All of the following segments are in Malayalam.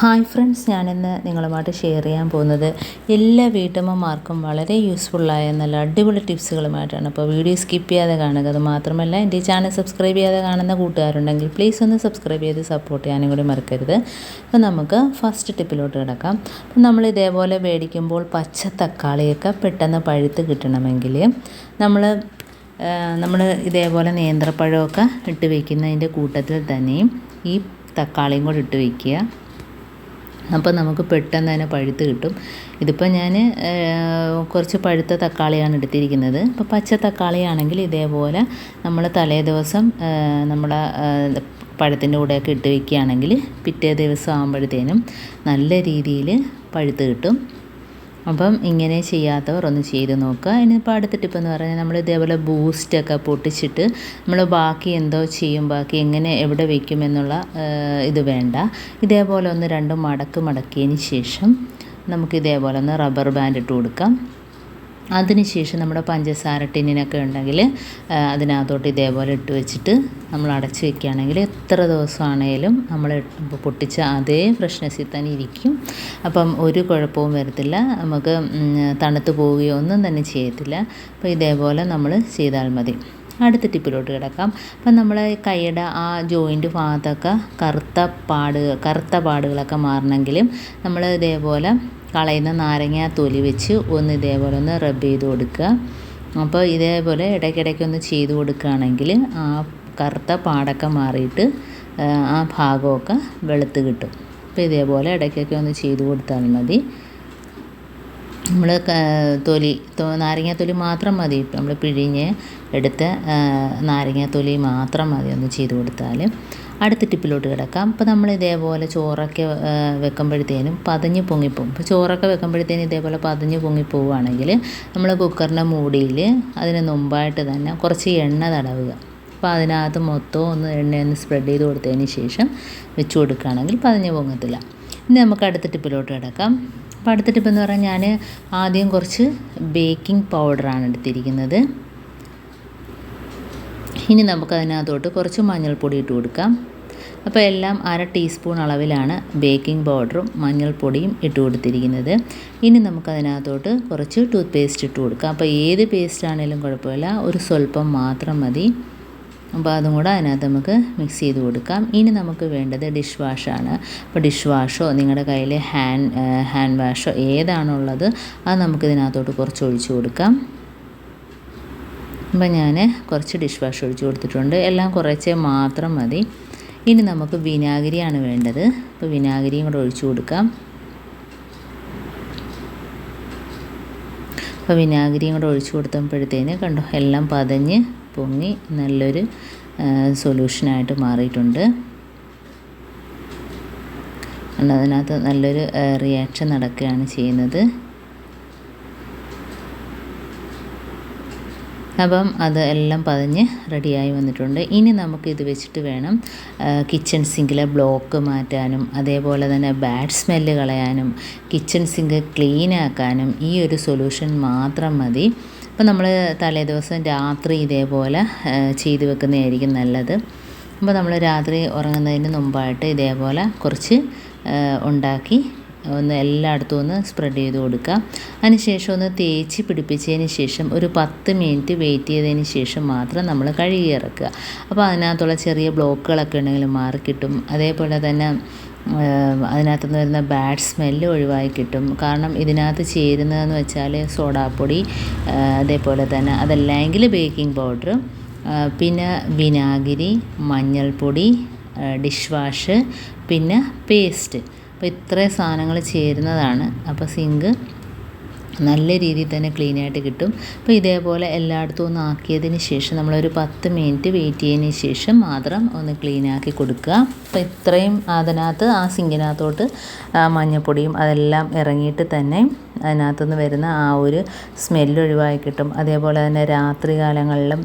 ഹായ് ഫ്രണ്ട്സ് ഞാനിന്ന് നിങ്ങളുമായിട്ട് ഷെയർ ചെയ്യാൻ പോകുന്നത് എല്ലാ വീട്ടമ്മമാർക്കും വളരെ യൂസ്ഫുള്ളായ നല്ല അടിപൊളി ടിപ്സുകളുമായിട്ടാണ് അപ്പോൾ വീഡിയോ സ്കിപ്പ് ചെയ്യാതെ കാണുക. അത് മാത്രമല്ല എന്റെ ചാനൽ സബ്സ്ക്രൈബ് ചെയ്യാതെ കാണുന്ന കൂട്ടുകാരുണ്ടെങ്കിൽ പ്ലീസ് ഒന്ന് സബ്സ്ക്രൈബ് ചെയ്ത് സപ്പോർട്ട് ചെയ്യാനും കൂടി മറക്കരുത്. അപ്പോൾ നമുക്ക് ഫസ്റ്റ് ടിപ്പിലോട്ട് കിടക്കാം. അപ്പം നമ്മൾ ഇതേപോലെ മേടിക്കുമ്പോൾ പച്ച തക്കാളിയൊക്കെ പെട്ടെന്ന് പഴുത്ത് കിട്ടണമെങ്കിൽ നമ്മൾ നമ്മൾ ഇതേപോലെ നേന്ത്രപ്പഴമൊക്കെ ഇട്ട് വയ്ക്കുന്നതിന്റെ കൂട്ടത്തിൽ തന്നെയും ഈ തക്കാളിയും കൂടി ഇട്ട് വയ്ക്കുക അപ്പോൾ നമുക്ക് പെട്ടെന്ന് തന്നെ പഴുത്ത് കിട്ടും. ഇതിപ്പോൾ ഞാൻ കുറച്ച് പഴുത്ത തക്കാളിയാണ് എടുത്തിരിക്കുന്നത്. ഇപ്പോൾ പച്ച തക്കാളിയാണെങ്കിൽ ഇതേപോലെ നമ്മൾ തലേ ദിവസം നമ്മുടെ പഴത്തിന്റെ കൂടെയൊക്കെ ഇട്ട് വയ്ക്കുകയാണെങ്കിൽ പിറ്റേ ദിവസം ആകുമ്പോഴത്തേനും നല്ല രീതിയിൽ പഴുത്ത് കിട്ടും. അപ്പം ഇങ്ങനെ ചെയ്യാത്തവർ ഒന്ന് ചെയ്ത് നോക്കുക. ഇനിയിപ്പോൾ അടുത്ത ടിപ്പ് എന്ന് പറഞ്ഞാൽ നമ്മൾ ഇതേപോലെ ബൂസ്റ്റൊക്കെ പൊട്ടിച്ചിട്ട് നമ്മൾ ബാക്കി എന്തോ ചെയ്യും ബാക്കി എങ്ങനെ എവിടെ വയ്ക്കും എന്നുള്ള ഇത് വേണ്ട. ഇതേപോലെ ഒന്ന് രണ്ട് മടക്ക് മടക്കിയതിന് ശേഷം നമുക്ക് ഇതേപോലെ ഒന്ന് റബ്ബർ ബാൻഡ് ഇട്ട് കൊടുക്കാം. അതിനുശേഷം നമ്മുടെ പഞ്ചസാര ടിന്നിനൊക്കെ ഉണ്ടെങ്കിൽ അതിനകത്തോട്ട് ഇതേപോലെ ഇട്ട് വെച്ചിട്ട് നമ്മൾ അടച്ച് വെക്കുകയാണെങ്കിൽ എത്ര ദിവസമാണേലും നമ്മൾ പൊട്ടിച്ച അതേ ഫ്രഷ്നെസ്സിൽ തന്നെ ഇരിക്കും. അപ്പം ഒരു കുഴപ്പവും വരത്തില്ല. നമുക്ക് തണുത്ത് പോവുകയോ ഒന്നും തന്നെ ചെയ്യത്തില്ല. അപ്പോൾ ഇതേപോലെ നമ്മൾ ചെയ്താൽ മതി. അടുത്ത ടിപ്പിലോട്ട് കിടക്കാം. അപ്പം നമ്മൾ കൈയുടെ ആ ജോയിന്റ് ഭാഗത്തൊക്കെ കറുത്ത പാട് കറുത്ത പാടുകളൊക്കെ മാറണമെങ്കിലും നമ്മൾ ഇതേപോലെ കളയുന്ന നാരങ്ങ തൊലി വെച്ച് ഒന്ന് ഇതേപോലെ ഒന്ന് റബ്ബ് ചെയ്ത് കൊടുക്കുക. അപ്പോൾ ഇതേപോലെ ഇടയ്ക്കിടയ്ക്ക് ഒന്ന് ചെയ്ത് കൊടുക്കുകയാണെങ്കിൽ ആ കറുത്ത പാടൊക്കെ മാറിയിട്ട് ആ ഭാഗമൊക്കെ വെളുത്ത് കിട്ടും. അപ്പോൾ ഇതേപോലെ ഇടയ്ക്കൊക്കെ ഒന്ന് ചെയ്ത് കൊടുത്താൽ മതി. നമ്മൾ തൊലി നാരങ്ങ തൊലി മാത്രം മതി. നമ്മൾ പിഴിഞ്ഞ് എടുത്ത നാരങ്ങ തൊലി മാത്രം മതി ഒന്ന് ചെയ്ത് കൊടുത്താൽ. അടുത്ത ടിപ്പിലോട്ട് കിടക്കാം. അപ്പോൾ നമ്മൾ ഇതേപോലെ ചോറൊക്കെ വെക്കുമ്പോഴത്തേനും പതഞ്ഞ് പൊങ്ങിപ്പോവും. ഇപ്പോൾ ചോറൊക്കെ വെക്കുമ്പോഴത്തേനും ഇതേപോലെ പതഞ്ഞ് പൊങ്ങിപ്പോവുകയാണെങ്കിൽ നമ്മൾ കുക്കറിന്റെ മൂടിയിൽ അതിന് മുമ്പായിട്ട് തന്നെ കുറച്ച് എണ്ണ തടവുക. അപ്പോൾ അതിനകത്ത് മൊത്തം ഒന്ന് എണ്ണയൊന്ന് സ്പ്രെഡ് ചെയ്ത് കൊടുത്തതിന് ശേഷം വെച്ച് കൊടുക്കുകയാണെങ്കിൽ പതഞ്ഞ് പൊങ്ങത്തില്ല. ഇനി നമുക്ക് അടുത്ത ടിപ്പിലോട്ട് കിടക്കാം. അപ്പോൾ അടുത്ത ടിപ്പ് എന്ന് പറഞ്ഞാൽ ഞാൻ ആദ്യം കുറച്ച് ബേക്കിംഗ് പൗഡറാണ് എടുത്തിരിക്കുന്നത്. ഇനി നമുക്ക് അതിനകത്തോട്ട് കുറച്ച് മഞ്ഞൾപ്പൊടി ഇട്ട് കൊടുക്കാം. അപ്പോൾ എല്ലാം അര ടീസ്പൂൺ അളവിലാണ് ബേക്കിംഗ് പൗഡറും മഞ്ഞൾപ്പൊടിയും ഇട്ട് കൊടുത്തിരിക്കുന്നത്. ഇനി നമുക്കതിനകത്തോട്ട് കുറച്ച് ടൂത്ത് പേസ്റ്റ് ഇട്ട് കൊടുക്കാം. അപ്പോൾ ഏത് പേസ്റ്റ് ആണെങ്കിലും കുഴപ്പമില്ല. ഒരു സ്വല്പം മാത്രം മതി. അപ്പോൾ അതും കൂടെ അതിനകത്ത് നമുക്ക് മിക്സ് ചെയ്ത് കൊടുക്കാം. ഇനി നമുക്ക് വേണ്ടത് ഡിഷ് വാഷാണ് അപ്പോൾ ഡിഷ് വാഷോ നിങ്ങളുടെ കയ്യിൽ ഹാൻഡ് ഹാൻഡ് വാഷോ ഏതാണുള്ളത് അത് നമുക്ക് ഇതിനകത്തോട്ട് കുറച്ച് ഒഴിച്ച് കൊടുക്കാം. അപ്പം ഞാൻ കുറച്ച് ഡിഷ് വാഷ് ഒഴിച്ച് കൊടുത്തിട്ടുണ്ട്. എല്ലാം കുറച്ചേ മാത്രം മതി. ഇനി നമുക്ക് വിനാഗിരിയാണ് വേണ്ടത്. അപ്പോൾ വിനാഗിരിയും കൂടെ ഒഴിച്ചു കൊടുക്കാം. അപ്പോൾ വിനാഗിരിയും കൂടെ ഒഴിച്ചു കൊടുത്തപ്പോഴത്തേന് കണ്ടോ എല്ലാം പതഞ്ഞ് പൊങ്ങി നല്ലൊരു സൊല്യൂഷനായിട്ട് മാറിയിട്ടുണ്ട്. അതിനകത്ത് നല്ലൊരു റിയാക്ഷൻ നടക്കുകയാണ് ചെയ്യുന്നത്. അപ്പം അത് എല്ലാം പതിഞ്ഞ് റെഡിയായി വന്നിട്ടുണ്ട്. ഇനി നമുക്ക് ഇത് വെച്ചിട്ട് വേണം കിച്ചൺ സിങ്കിലെ ബ്ലോക്ക് മാറ്റാനും അതേപോലെ തന്നെ ബാഡ് സ്മെല്ല് കളയാനും കിച്ചൺ സിങ്ക് ക്ലീൻ ആക്കാനും ഈ ഒരു സൊല്യൂഷൻ മാത്രം മതി. അപ്പം നമ്മൾ തലേ ദിവസം രാത്രി ഇതേപോലെ ചെയ്തു വെക്കുന്നതായിരിക്കും നല്ലത്. അപ്പോൾ നമ്മൾ രാത്രി ഉറങ്ങുന്നതിന് മുമ്പായിട്ട് ഇതേപോലെ കുറച്ച് ഉണ്ടാക്കി ഒന്ന് എല്ലായിടത്തും ഒന്ന് സ്പ്രെഡ് ചെയ്ത് കൊടുക്കുക. അതിനുശേഷം ഒന്ന് തേച്ച് പിടിപ്പിച്ചതിന് ശേഷം ഒരു പത്ത് മിനിറ്റ് വെയിറ്റ് ചെയ്തതിന് ശേഷം മാത്രം നമ്മൾ കഴുകി ഇറക്കുക. അപ്പോൾ അതിനകത്തുള്ള ചെറിയ ബ്ലോക്കുകളൊക്കെ ഉണ്ടെങ്കിൽ മാറിക്കിട്ടും അതേപോലെ തന്നെ അതിനകത്തുനിന്ന് വരുന്ന ബാഡ് സ്മെല്ല് ഒഴിവായി കിട്ടും. കാരണം ഇതിനകത്ത് ചേരുന്നതെന്ന് വെച്ചാൽ സോഡാപ്പൊടി അതേപോലെ തന്നെ അതല്ലെങ്കിൽ ബേക്കിംഗ് പൗഡർ പിന്നെ വിനാഗിരി മഞ്ഞൾപ്പൊടി ഡിഷ് വാഷ് പിന്നെ പേസ്റ്റ് അപ്പോൾ ഇത്രയും സാധനങ്ങൾ ചേരുന്നതാണ്. അപ്പോൾ സിങ്ക് നല്ല രീതിയിൽ തന്നെ ക്ലീൻ ആയിട്ട് കിട്ടും. അപ്പോൾ ഇതേപോലെ എല്ലായിടത്തും ഒന്ന് ആക്കിയതിന് ശേഷം നമ്മളൊരു പത്ത് മിനിറ്റ് വെയിറ്റ് ചെയ്തതിന് ശേഷം മാത്രം ഒന്ന് ക്ലീൻ ആക്കി കൊടുക്കുക. അപ്പോൾ ഇത്രയും അതിനകത്ത് ആ സിങ്കിനകത്തോട്ട് മഞ്ഞപ്പൊടിയും അതെല്ലാം ഇറങ്ങിയിട്ട് തന്നെ അതിനകത്തുനിന്ന് വരുന്ന ആ ഒരു സ്മെല്ല് ഒഴിവായി കിട്ടും. അതേപോലെ തന്നെ രാത്രി കാലങ്ങളിലും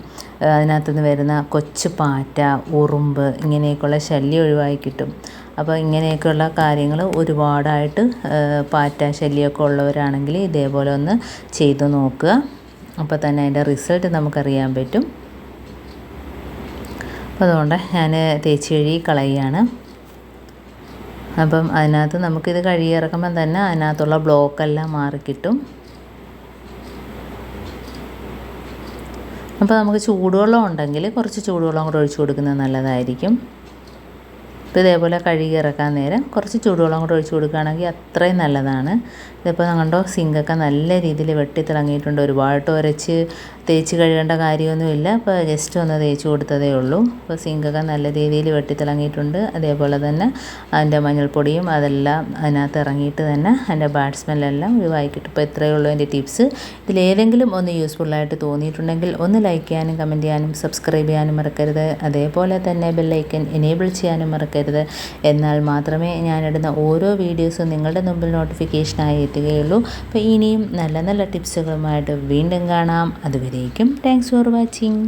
അതിനകത്തുനിന്ന് വരുന്ന കൊച്ചു പാറ്റ ഉറുമ്പ് ഇങ്ങനെയൊക്കെയുള്ള ശല്യം ഒഴിവായി കിട്ടും. അപ്പോൾ ഇങ്ങനെയൊക്കെയുള്ള കാര്യങ്ങൾ ഒരുപാടായിട്ട് പാറ്റ ശല്യമൊക്കെ ഉള്ളവരാണെങ്കിൽ ഇതേപോലെ ഒന്ന് ചെയ്തു നോക്കുക. അപ്പോൾ തന്നെ അതിന്റെ റിസൾട്ട് നമുക്കറിയാൻ പറ്റും. അപ്പോൾ അതുകൊണ്ട് ഞാൻ തേച്ച് കഴുകി കളയുകയാണ്. അപ്പം അതിനകത്ത് നമുക്കിത് കഴുകിയിറക്കുമ്പം തന്നെ അതിനകത്തുള്ള ബ്ലോക്കെല്ലാം മാറിക്കിട്ടും അപ്പോൾ നമുക്ക് ചൂടുവെള്ളം ഉണ്ടെങ്കിൽ കുറച്ച് ചൂടുവെള്ളം കൂടെ ഒഴിച്ചു കൊടുക്കുന്നത് നല്ലതായിരിക്കും. ഇപ്പോൾ ഇതേപോലെ കഴുകി ഇറക്കാൻ നേരം കുറച്ച് ചൂടുവെള്ളം കൂടെ ഒഴിച്ച് കൊടുക്കുകയാണെങ്കിൽ അത്രയും നല്ലതാണ്. ഇതിപ്പോൾ ഞങ്ങളുടെ സിങ്കൊക്കെ നല്ല രീതിയിൽ വെട്ടിത്തിളങ്ങിയിട്ടുണ്ട് ഒരുപാട് ഉരച്ച് തേച്ച് കഴുകേണ്ട കാര്യമൊന്നുമില്ല. അപ്പോൾ ജസ്റ്റ് ഒന്ന് തേച്ച് കൊടുത്തതേ ഉള്ളൂ. അപ്പോൾ സിങ്കൊക്കെ നല്ല രീതിയിൽ വെട്ടിത്തിളങ്ങിയിട്ടുണ്ട് അതേപോലെ തന്നെ അതിന്റെ മഞ്ഞൾപ്പൊടിയും അതെല്ലാം അതിനകത്ത് ഇറങ്ങിയിട്ട് തന്നെ അതിന്റെ ബാഡ് സ്മെല്ലെല്ലാം ഒഴിവാക്കി കിട്ടും ഇപ്പോൾ ഇത്രയേ ഉള്ളൂ എന്റെ ടിപ്സ് ഇതിലേതെങ്കിലും ഒന്ന് യൂസ്ഫുള്ളായിട്ട് തോന്നിയിട്ടുണ്ടെങ്കിൽ ഒന്ന് ലൈക്ക് ചെയ്യാനും കമന്റ് ചെയ്യാനും സബ്സ്ക്രൈബ് ചെയ്യാനും മറക്കരുത്. അതേപോലെ തന്നെ ബെല്ലൈക്കൻ എനേബിൾ ചെയ്യാനും മറക്കരുത് എന്നാൽ മാത്രമേ ഞാനിടുന്ന ഓരോ വീഡിയോസും നിങ്ങളുടെ മുമ്പിൽ നോട്ടിഫിക്കേഷനായി എത്തുകയുള്ളൂ. അപ്പോൾ ഇനിയും നല്ല നല്ല ടിപ്സുകളുമായിട്ട് വീണ്ടും കാണാം. അതുവരേക്കും താങ്ക്സ് ഫോർ വാച്ചിങ്